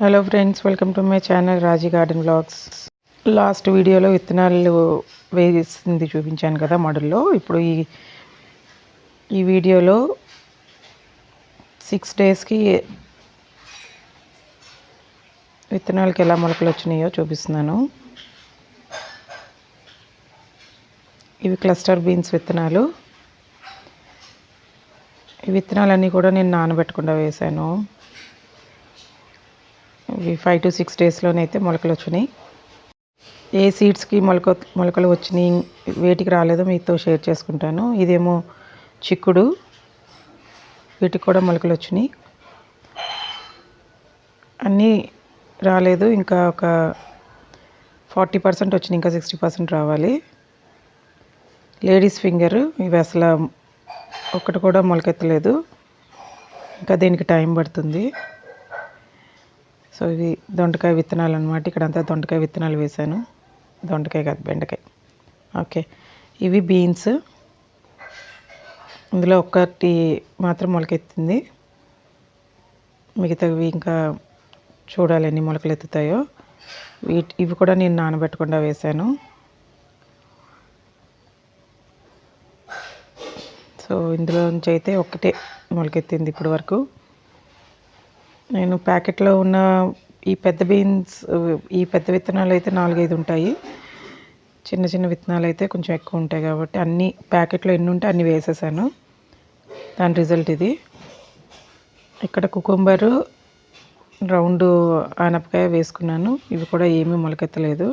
Hello friends welcome to my channel Raji garden blogs last వీడియోలో విత్తనాలు వేసింది చూపించాను కదా మడుల్లో ఇప్పుడు ఈ ఈ వీడియోలో సిక్స్ డేస్కి విత్తనాలకి ఎలా మొలకలు వచ్చినాయో చూపిస్తున్నాను. ఇవి క్లస్టర్ బీన్స్ విత్తనాలు. ఈ విత్తనాలన్నీ కూడా నేను నానబెట్టకుండా వేశాను ఇవి ఫైవ్ టు సిక్స్ డేస్లోనే అయితే మొలకలు వచ్చినాయి. ఏ సీడ్స్కి మొలక మొలకలు వచ్చినాయి వేటికి రాలేదో మీతో షేర్ చేసుకుంటాను. ఇదేమో చిక్కుడు వీటికి కూడా మొలకలు వచ్చినాయి. అన్నీ రాలేదు ఇంకా ఒక ఫార్టీ పర్సెంట్ వచ్చినాయి ఇంకా సిక్స్టీ పర్సెంట్ రావాలి. లేడీస్ ఫింగర్ ఇవి అసలు ఒకటి కూడా మొలకెత్తలేదు. ఇంకా దీనికి టైం పడుతుంది. సో ఇవి దొండకాయ విత్తనాలు అనమాట ఇక్కడంతా దొండకాయ విత్తనాలు వేశాను. దొండకాయ కాదు బెండకాయ. ఓకే. ఇవి బీన్స్. ఇందులో ఒక్కటి మాత్రం మొలకెత్తింది. మిగతావి ఇంకా చూడాలి ఎన్ని మొలకలు ఎత్తుతాయో వీటి ఇవి కూడా నేను నానబెట్టకుండా వేశాను. సో ఇందులో నుంచి అయితే ఒక్కటే మొలకెత్తింది ఇప్పటి వరకు. నేను ప్యాకెట్లో ఉన్న ఈ పెద్ద బీన్స్ ఈ పెద్ద విత్తనాలు అయితే నాలుగైదు ఉంటాయి. చిన్న చిన్న విత్తనాలు అయితే కొంచెం ఎక్కువ ఉంటాయి కాబట్టి అన్ని ప్యాకెట్లో ఎన్ని ఉంటే అన్ని వేసేసాను. దాని రిజల్ట్ ఇది. ఇక్కడ కుకుంబరు రౌండ్ ఆనపకాయ వేసుకున్నాను. ఇవి కూడా ఏమీ మొలకెత్తలేదు.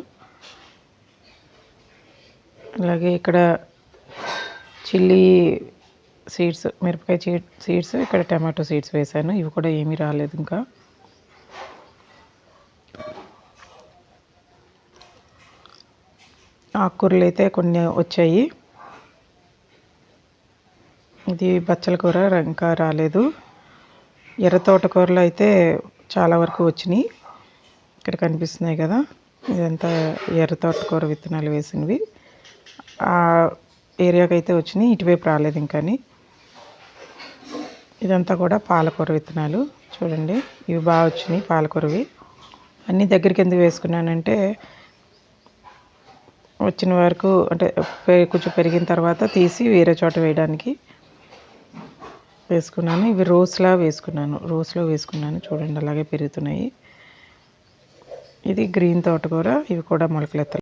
అలాగే ఇక్కడ చిల్లీ సీడ్స్ మిరపకాయ సీడ్స్ ఇక్కడ టమాటో సీడ్స్ వేసాను. ఇవి కూడా ఏమీ రాలేదు ఇంకా. ఆకుకూరలు అయితే కొన్ని వచ్చాయి. ఇది బచ్చల కూర ఇంకా రాలేదు. ఎర్ర తోటకూరలు అయితే చాలా వరకు వచ్చినాయి. ఇక్కడ కనిపిస్తున్నాయి కదా. ఇదంతా ఎర్ర తోటకూర విత్తనాలు వేసినవి. ఆ ఏరియాకి అయితే వచ్చినాయి. ఇటువైపు రాలేదు ఇంకాని. ఇదంతా కూడా పాలకూర విత్తనాలు. చూడండి ఇవి బాగా వచ్చినాయి పాలకూరవి. అన్నీ దగ్గరికి ఎందుకు వేసుకున్నానంటే వచ్చిన వరకు అంటే కొంచెం పెరిగిన తర్వాత తీసి వేరే చోట వేయడానికి వేసుకున్నాను. ఇవి రోస్లా వేసుకున్నాను. రోస్లో వేసుకున్నాను. చూడండి అలాగే పెరుగుతున్నాయి. ఇది గ్రీన్ తోటకూర. ఇవి కూడా మొలకలెత్తాలి.